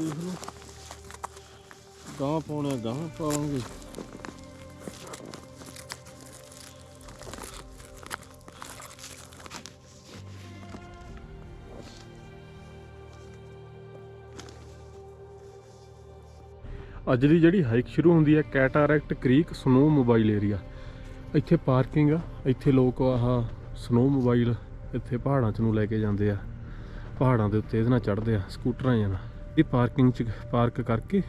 ਦੇਖ ਲਓ ਗਾਂ ਪਾਉਣੇ ਗਾਂ ਪਾਵਾਂਗੇ। ਅੱਜ ਦੀ ਜਿਹੜੀ ਹਾਈਕ ਸ਼ੁਰੂ ਹੁੰਦੀ ਹੈ Cataract Creek snowmobile area ਇੱਥੇ ਪਾਰਕਿੰਗ ਆ, ਇੱਥੇ ਲੋਕ ਆਹ ਸਨੋ ਮੋਬਾਈਲ ਇੱਥੇ ਪਹਾੜਾਂ 'ਚ ਨੂੰ ਲੈ ਕੇ ਜਾਂਦੇ ਆ। ਪਹਾੜਾਂ ਦੇ ਉੱਤੇ ਇਹਦੇ ਨਾਲ ਚੜ੍ਹਦੇ ਆ, ਸਕੂਟਰਾਂ ਜਾਂ ਨਾਲ। ਇਹ ਪਾਰਕਿੰਗ 'ਚ ਪਾਰਕ ਕਰਕੇ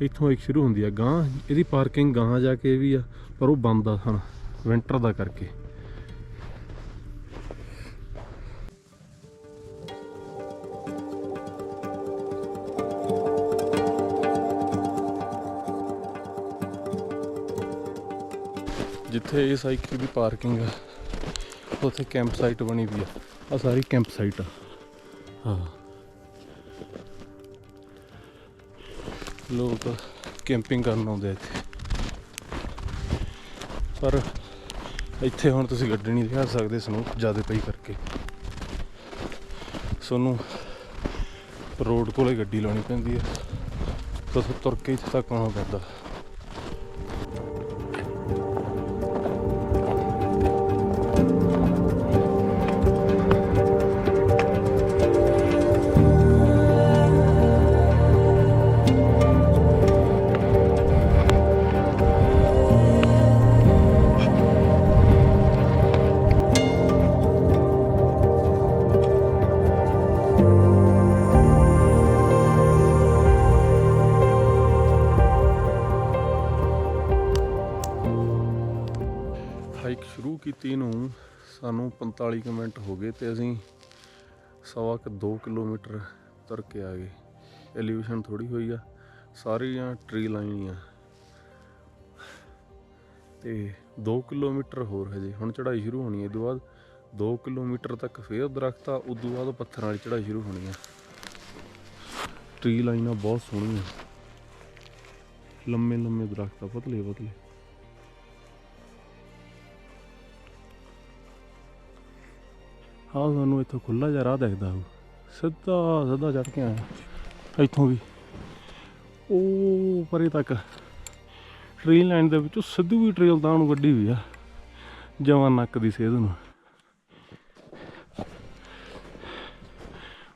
ਇੱਥੋਂ ਇੱਕ ਸ਼ੁਰੂ ਹੁੰਦੀ ਆ ਗਾਂ। ਇਹਦੀ ਪਾਰਕਿੰਗ ਗਾਂ ਜਾ ਕੇ ਵੀ ਆ, ਪਰ ਉਹ ਬੰਦ ਆ ਹੁਣ ਵਿੰਟਰ ਦਾ ਕਰਕੇ। ਜਿੱਥੇ ਇਹ ਸਾਈਕਲ ਦੀ ਪਾਰਕਿੰਗ ਆ, ਉੱਥੇ ਕੈਂਪ ਸਾਈਟ ਬਣੀ ਵੀ ਆ। ਆ ਸਾਰੀ ਕੈਂਪ ਸਾਈਟ ਆ। ਹਾਂ। ਲੋਕ ਕੈਂਪਿੰਗ ਕਰਨ ਆਉਂਦੇ ਇੱਥੇ। ਪਰ ਇੱਥੇ ਹੁਣ ਤੁਸੀਂ ਗੱਡੀ ਨਹੀਂ ਦਿਖਾ ਸਕਦੇ, ਸਨੋ ਜ਼ਿਆਦਾ ਪਈ ਕਰਕੇ। ਤੁਹਾਨੂੰ ਰੋਡ ਕੋਲੇ ਗੱਡੀ ਲਾਉਣੀ ਪੈਂਦੀ ਹੈ ਤੁਸੀਂ ਤੁਰ ਕੇ ਇੱਥੇ ਤੱਕ ਆਉਣਾ ਪੈਂਦਾ। ਸਾਨੂੰ 45 ਕੁ ਮਿੰਟ ਹੋ ਗਏ ਤੇ ਅਸੀਂ ਸਵਾ ਕੁ 2 ਕਿਲੋਮੀਟਰ ਤੁਰ ਕੇ ਆ ਗਏ। ਐਲੀਵੇਸ਼ਨ ਥੋੜੀ ਹੋਈ ਆ, ਸਾਰੀਆਂ ਟਰੀ ਲਾਈਨ ਆ। ਤੇ 2 ਕਿਲੋਮੀਟਰ ਹੋਰ ਹਜੇ, ਹੁਣ ਚੜਾਈ ਸ਼ੁਰੂ ਹੋਣੀ ਹੈ ਇਹ ਤੋਂ ਬਾਅਦ 2 ਕਿਲੋਮੀਟਰ ਤੱਕ ਫੇਰ ਦਰਖਤ ਆ ਤੋਂ ਬਾਅਦ ਪੱਥਰਾਂ ਵਾਲੀ ਚੜ੍ਹਾਈ ਸ਼ੁਰੂ ਹੋਣੀ ਆ। ਟਰੀ ਲਾਈਨਾਂ ਬਹੁਤ ਸੋਹਣੀਆਂ ਲੰਮੇ ਲੰਮੇ ਦਰਖਤ ਆ ਪਤਲੇ ਪਤਲੇ ਆਹ ਤੁਹਾਨੂੰ ਇੱਥੋਂ ਖੁੱਲਾ ਜਿਹਾ ਰਾਹ ਦਿਖਦਾ ਹੋ ਸਿੱਧਾ ਸਿੱਧਾ ਚੜ ਕੇ ਆਇਆ। ਇੱਥੋਂ ਵੀ। ਉਹ ਪਰੇ ਤੱਕ ਟ੍ਰੇਨ ਲਾਈਨ ਦੇ ਵਿੱਚੋਂ ਸਿੱਧੂ ਵੀ ਟ੍ਰੇਲ ਤਾਂ ਨੂੰ ਗੱਡੀ ਵੀ ਆ, ਜਵਾਨ ਨੱਕ ਦੀ ਸੇਧ ਨੂੰ।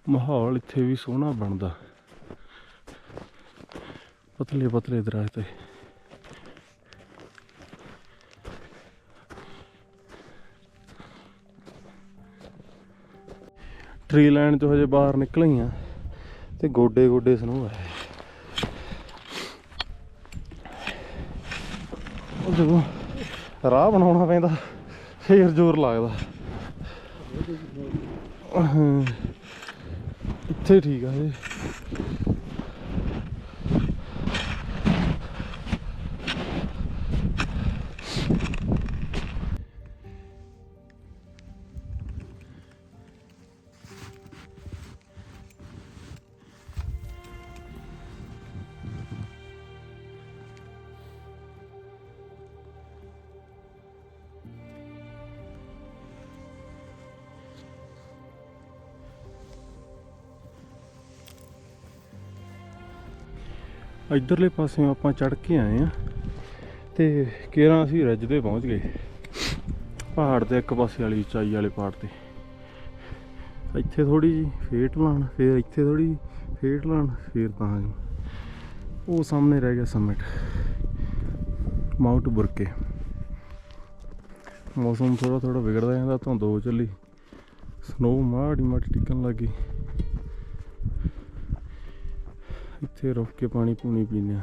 ਮਾਹੌਲ ਇੱਥੇ ਵੀ ਸੋਹਣਾ ਬਣਦਾ। ਪਤਲੇ ਪਤਲੇ ਦਰਖਤ ਟ੍ਰੀ ਲਾਈਨ ਤੋਂ ਹਜੇ ਬਾਹਰ ਨਿਕਲੀਆਂ ਤੇ ਗੋਡੇ ਗੋਡੇ ਸਨੋ ਹੈ ਉਹ ਜਦੋਂ ਰਾਹ ਬਣਾਉਣਾ ਪੈਂਦਾ, ਫੇਰ ਜ਼ੋਰ ਲੱਗਦਾ। ਇੱਥੇ ਠੀਕ ਆ ਇਹ। ਇਧਰਲੇ ਪਾਸਿਓਂ ਆਪਾਂ ਚੜ ਕੇ ਆਏ ਆ ਤੇ ਕੇਰਾਂ ਅਸੀਂ ਰਿੱਜ ਤੇ ਪਹੁੰਚ ਗਏ। ਪਹਾੜ ਦੇ ਇੱਕ ਪਾਸੇ ਵਾਲੀ ਉਚਾਈ ਵਾਲੇ ਪਹਾੜ ਤੇ। ਇੱਥੇ ਥੋੜੀ ਜੀ ਫੇਟ ਲਾਣ ਫਿਰ ਇੱਥੇ ਥੋੜੀ ਫੇਟ ਲਾਣ ਫਿਰ ਤਾਂ ਉਹ ਸਾਹਮਣੇ ਰਹਿ ਗਿਆ ਸਮਿਟ ਮਾਊਂਟ ਬੁਰਕੇ ਮੌਸਮ ਥੋੜਾ ਥੋੜਾ ਵਿਗੜਦਾ ਜਾਂਦਾ, ਧੁੰਦ ਹੋ ਚੱਲੀ। ਸਨੋ ਮਾੜੀ ਮਾੜੀ ਟਿਕਣ ਲੱਗੀ ਇੱਥੇ ਰੁਕ ਕੇ ਪਾਣੀ ਪੂਣੀ ਪੀਨੇ ਆ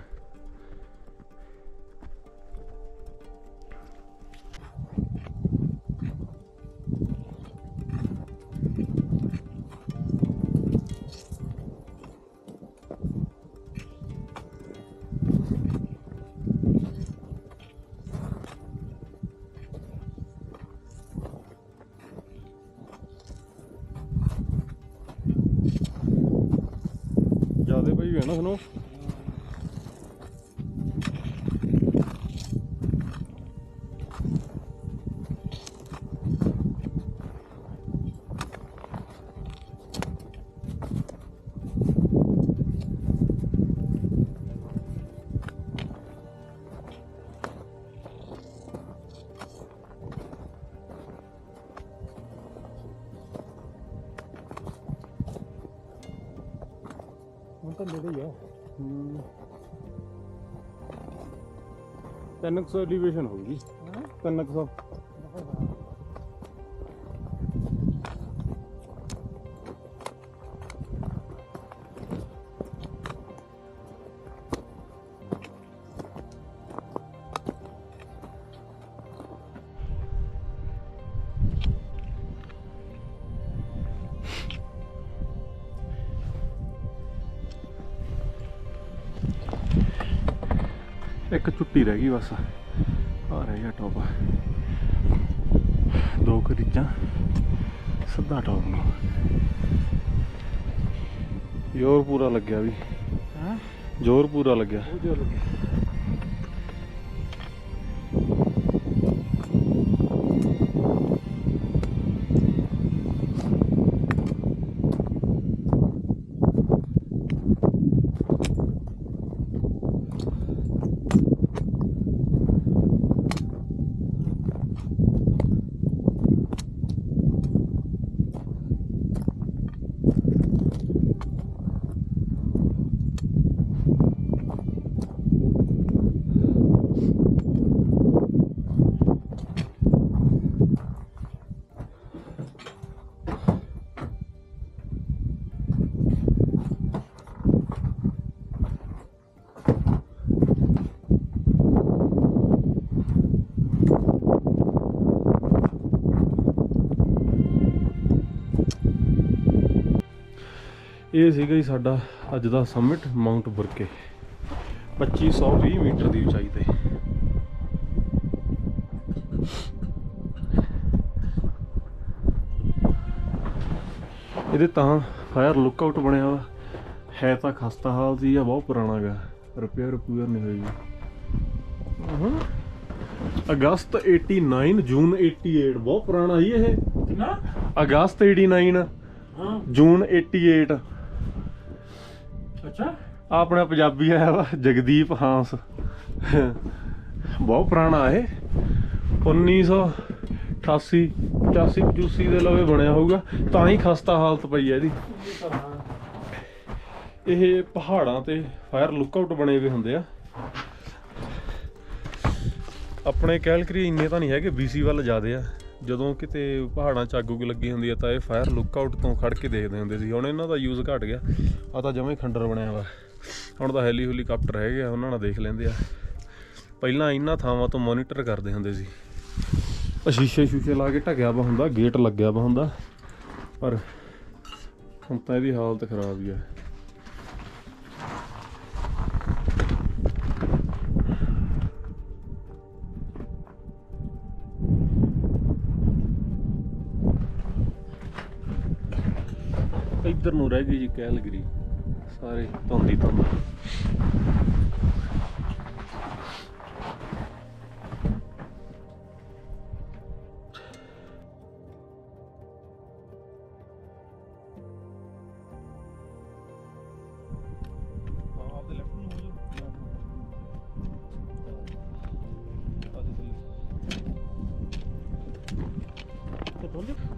ਜਿਆਦੇ ਪਈ ਹੁਣ ਤਾਂ ਨੇੜੇ ਹੀ। ਹੂੰ 300 ਐਲੀਵੇਸ਼ਨ ਹੋਊਗੀ। ਹਾਂ। 300 ਇੱਕ ਛੁੱਟੀ ਰਹਿ ਗਈ ਬਸ। ਆ ਰਹਿ ਗਿਆ ਟੌਪ ਦੋ ਕਰੀਚਾਂ ਸਿੱਧਾ ਟੌਪ ਨੂੰ। ਜ਼ੋਰ ਪੂਰਾ ਲੱਗਿਆ ਵੀ। ਹਾਂ? ਜ਼ੋਰ ਪੂਰਾ ਲੱਗਿਆ। ਉਹ ਜੋ ਇਹ ਸੀਗਾ ਜੀ ਸਾਡਾ ਅੱਜ ਦਾ ਸਮਿਟ ਮਾਊਂਟ ਬੁਰਕੇ 2520 ਮੀਟਰ ਦੀ ਉਚਾਈ ਤੇ। ਇਹਦੇ ਤਾਂ ਫਾਇਰ ਲੁੱਕਆਊਟ ਬਣਿਆ ਵਾ। ਹੈ ਤਾਂ ਖਸਤਾ ਹਾਲ ਸੀ ਆ ਬਹੁਤ ਪੁਰਾਣਾ ਗਾ। ਰਿਪੇਅਰ ਰਿਪੇਅਰ ਨਹੀਂ ਹੋਈ। ਹਾਂ। ਅਗਸਤ 89 ਜੂਨ 88 ਬਹੁਤ ਪੁਰਾਣਾ ਜੀ ਇਹ। ਕਿੰਨਾ ਅਗਸਤ 89 ਹਾਂ। ਜੂਨ 88 ਅੱਛਾ। ਆਪਣਾ ਪੰਜਾਬੀ ਆਇਆ ਵਾ, ਜਗਦੀਪ ਹਾਂਸ। ਬਹੁਤ ਪੁਰਾਣਾ ਇਹ। 1988 85 85 ਦੇ ਲਵੇ ਬਣਿਆ ਹੋਊਗਾ। ਤਾਂ ਹੀ ਖਸਤਾ ਹਾਲਤ ਪਈ ਹੈ ਇਹਦੀ। ਇਹ ਪਹਾੜਾਂ ਤੇ ਫਾਇਰ ਲੁੱਕਆਊਟ ਬਣੇ ਹੋਏ ਹੁੰਦੇ ਆ। ਆਪਣੇ ਕੈਲਕਰੀ ਇੰਨੇ ਤਾਂ ਨਹੀਂ ਹੈਗੇ BC ਵੱਲ ਜ਼ਿਆਦੇ ਆ। ਜਦੋਂ ਕਿਤੇ ਪਹਾੜਾਂ 'ਚ ਅੱਗ ਉੱਗ ਲੱਗੀ ਹੁੰਦੀ ਆ ਤਾਂ ਇਹ ਫਾਇਰ ਲੁੱਕਆਊਟ ਤੋਂ ਖੜ ਕੇ ਦੇਖਦੇ ਹੁੰਦੇ ਸੀ। ਹੁਣ ਇਹਨਾਂ ਦਾ ਯੂਜ਼ ਘਟ ਗਿਆ। ਆ ਤਾਂ ਜਮੇ ਖੰਡਰ ਬਣਿਆ ਵਾ। ਹੁਣ ਤਾਂ ਹੈਲੀ ਹੈਲੀਕਾਪਟਰ ਹੈਗੇ ਆ ਉਹਨਾਂ ਨਾਲ ਦੇਖ ਲੈਂਦੇ ਆ। ਪਹਿਲਾਂ ਇਹਨਾਂ ਥਾਵਾਂ ਤੋਂ ਮੋਨੀਟਰ ਕਰਦੇ ਹੁੰਦੇ ਸੀ। ਆ ਸ਼ੀਸ਼ੇ ਸ਼ੂਸ਼ੇ ਲਾ ਕੇ ਢਕਿਆ ਵਾ ਹੁੰਦਾ ਗੇਟ ਲੱਗਿਆ ਵਾ ਹੁੰਦਾ। ਪਰ ਹੁਣ ਤਾਂ ਇਹਦੀ ਹਾਲਤ ਖਰਾਬ ਹੀ ਆ। ਰਹਿ ਗਈ ਜੀ ਕੈਲਗਰੀ ਸਾਰੇ ਧੁੰਦੀ ਧੁੰਦ।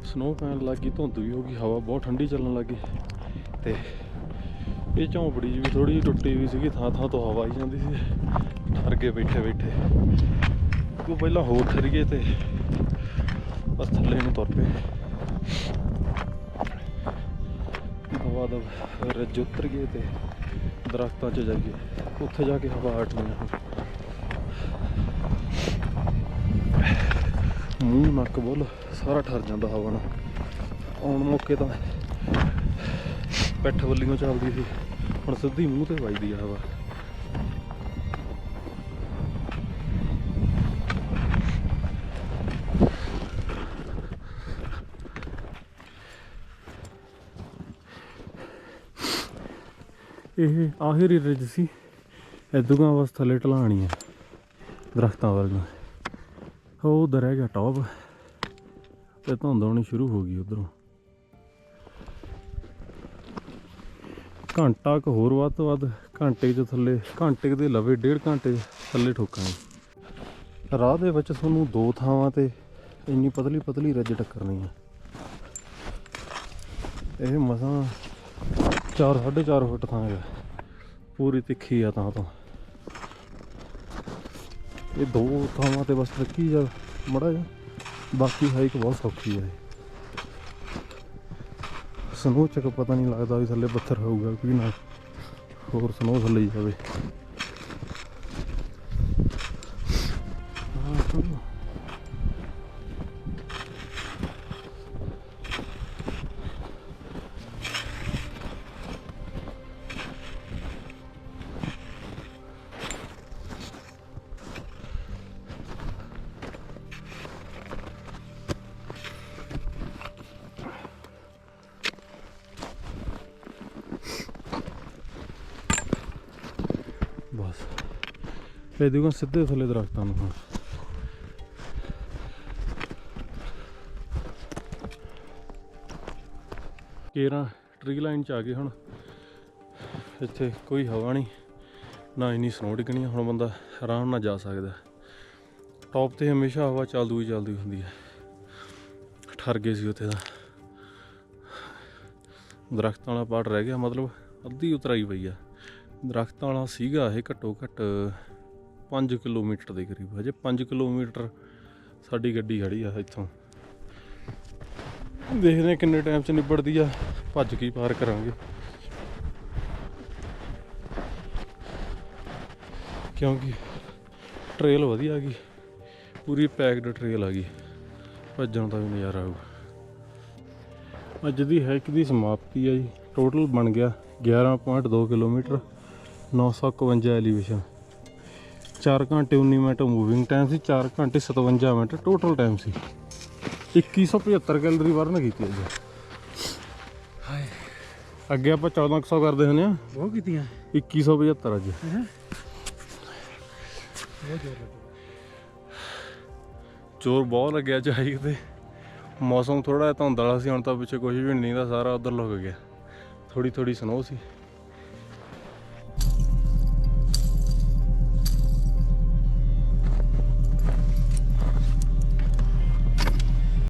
ਸਨੋ ਪੈਣ ਲੱਗੀ ਧੁੰਦ ਵੀ ਹੋ ਗਈ ਹਵਾ ਬਹੁਤ ਠੰਡੀ ਚੱਲਣ ਲੱਗੀ ਤੇ ਇਹ ਝੌਂਪੜੀ ਜਿਹੀ ਵੀ ਥੋੜੀ ਜਿਹੀ ਟੁੱਟੀ ਵੀ ਸੀਗੀ, ਥਾਂ ਥਾਂ ਤੋਂ ਹਵਾ ਆਈ ਜਾਂਦੀ ਸੀ। ਠਰ ਕੇ ਬੈਠੇ ਬੈਠੇ। ਉਹ ਪਹਿਲਾਂ ਹੋਰ ਠਰ ਗਏ ਤੇ ਬਸ ਥੱਲੇ ਨੂੰ ਤੁਰ ਪਏ। ਹਵਾ ਦਾ ਰੱਜ ਉਤਰ ਗਏ ਤੇ ਦਰਖਤਾਂ 'ਚ ਜਾਈਏ ਉੱਥੇ ਜਾ ਕੇ ਹਵਾ ਹਟਣੀ ਆ ਹੁਣ ਮੂੰਹ ਨੱਕ ਬੁੱਲ, ਸਾਰਾ ਠਰ ਜਾਂਦਾ ਹਵਾ ਨਾਲ ਆਉਣ ਮੌਕੇ ਤਾਂ ਪਿੱਠ ਵੱਲੀਆਂ ਚੱਲਦੀ ਸੀ। ਹੁਣ ਸਿੱਧੀ ਮੂੰਹ ਤੇ ਵੱਜਦੀ ਆ ਹਵਾ। ਇਹ ਆਖਰੀ ਰਿਜ ਸੀ। ਇਦੂਗਾ ਬਸ ਥੱਲੇ ਢਲਾਣੀ ਆ ਦਰਖਤਾਂ ਵੱਲ ਉਹ ਉਧਰ ਰਹਿ ਗਿਆ ਟੌਪ। ਤੇ ਧੁੰਦ ਆਉਣੀ ਸ਼ੁਰੂ ਹੋ ਗਈ ਉਧਰੋਂ। ਘੰਟਾ ਕੁ ਹੋਰ ਵੱਧ ਤੋਂ ਵੱਧ ਘੰਟੇ ਚ ਥੱਲੇ, ਘੰਟੇ ਦੇ ਲਵੇ, ਡੇਢ ਘੰਟੇ 'ਚ ਥੱਲੇ ਠੋਕਾਂਗੇ। ਰਾਹ ਦੇ ਵਿੱਚ ਤੁਹਾਨੂੰ ਦੋ ਥਾਵਾਂ ਤੇ ਇੰਨੀ ਪਤਲੀ ਪਤਲੀ ਰੱਜ ਟੱਕਰਨੀ ਆ। ਇਹ ਮਸਾਂ 4 4.5 ਫੁੱਟ ਥਾਂ ਹੈ। ਪੂਰੀ ਤਿੱਖੀ ਆ ਤਾਂ ਤੋਂ। ਇਹ ਦੋ ਥਾਵਾਂ ਤੇ ਬਸ ਰੱਖੀ ਜਾ, ਮੜਾ ਜਾ। ਬਾਕੀ ਹਾਈਕ ਬਹੁਤ ਸੌਖੀ ਹੈ ਸਨੋ ਚੱਕ ਪਤਾ ਨਹੀਂ ਲੱਗਦਾ ਵੀ ਥੱਲੇ ਪੱਥਰ ਹੋਊਗਾ ਕਿ ਨਾ। ਹੋਰ ਸਨੋ ਥੱਲੇ ਹੀ ਜਾਵੇ। ਇਹ ਦੇਖੋ ਸਿੱਧੇ ਥੱਲੇ ਦਰਖਤਾਂ ਨੂੰ। ਹੁਣ ਕੇਰਾਂ ਟਰੀ ਲਾਈਨ ਚ ਆ ਗਏ ਹੁਣ। ਇੱਥੇ ਕੋਈ ਹਵਾ ਨਹੀਂ ਨਾ ਇੰਨੀ ਸਨੋ ਡਿੱਗਣੀ ਆ, ਹੁਣ ਬੰਦਾ ਆਰਾਮ ਨਾਲ ਜਾ ਸਕਦਾ। ਟੌਪ ਤੇ ਹਮੇਸ਼ਾ ਹਵਾ ਚੱਲਦੀ ਹੀ ਚੱਲਦੀ ਹੁੰਦੀ ਹੈ ਠਰ ਗਏ ਸੀ ਉੱਥੇ ਦਾ ਦਰਖਤਾਂ ਵਾਲਾ ਪਾਰਟ ਰਹਿ ਗਿਆ ਮਤਲਬ ਅੱਧੀ ਉਤਰਾਈ ਪਈ ਆ। ਦਰਖਤਾਂ ਵਾਲਾ ਸੀਗਾ ਇਹ ਘੱਟੋ ਘੱਟ 5 ਕਿਲੋਮੀਟਰ ਦੇ ਕਰੀਬ ਹਜੇ 5 ਕਿਲੋਮੀਟਰ ਸਾਡੀ ਗੱਡੀ ਖੜੀ ਆ ਇੱਥੋਂ। ਦੇਖਦੇ ਹਾਂ ਕਿੰਨੇ ਟਾਈਮ ਚ ਨਿਬੜਦੀ ਆ। ਭੱਜ ਕੇ ਪਾਰ ਕਰਾਂਗੇ। ਕਿਉਂਕਿ ਟ੍ਰੇਲ ਵਧੀਆ ਗਈ। ਪੂਰੀ ਪੈਕਡ ਟ੍ਰੇਲ ਆ ਗਈ। ਭੱਜਣ ਦਾ ਵੀ ਨਜ਼ਾਰਾ ਆਊ ਅੱਜ ਦੀ ਹਾਈਕ ਦੀ ਸਮਾਪਤੀ ਆ ਜੀ। ਟੋਟਲ ਬਣ ਗਿਆ 11.2 ਕਿਲੋਮੀਟਰ 951 ਐਲੀਵੇਸ਼ਨ 4 ਘੰਟੇ 19 ਮਿੰਟ ਮੂਵਿੰਗ ਟਾਈਮ ਸੀ 4 ਘੰਟੇ 57 ਮਿੰਟ ਟੋਟਲ ਟਾਈਮ ਸੀ। 2175 ਕੈਲਰੀ ਬਰਨ ਕੀਤੀ ਅੱਜ। ਹਾਏ। ਅੱਗੇ ਆਪਾਂ 1400 ਕਰਦੇ ਹੁੰਦੇ ਆ। ਬਹੁਤ ਕੀਤੀਆਂ। 2175 ਅੱਜ। ਜ਼ੋਰ ਬਹੁਤ ਲੱਗਿਆ ਅੱਜ ਹਾਈਕ ਤੇ ਮੌਸਮ ਥੋੜਾ ਧੁੰਦ ਵਾਲਾ ਸੀ ਹੁਣ ਤਾਂ ਪਿੱਛੇ ਕੁਝ ਵੀ ਨਹੀਂ ਦਾ ਸਾਰਾ ਉਧਰ ਲੁਕ ਗਿਆ। ਥੋੜੀ ਥੋੜੀ ਸਨੋ ਸੀ।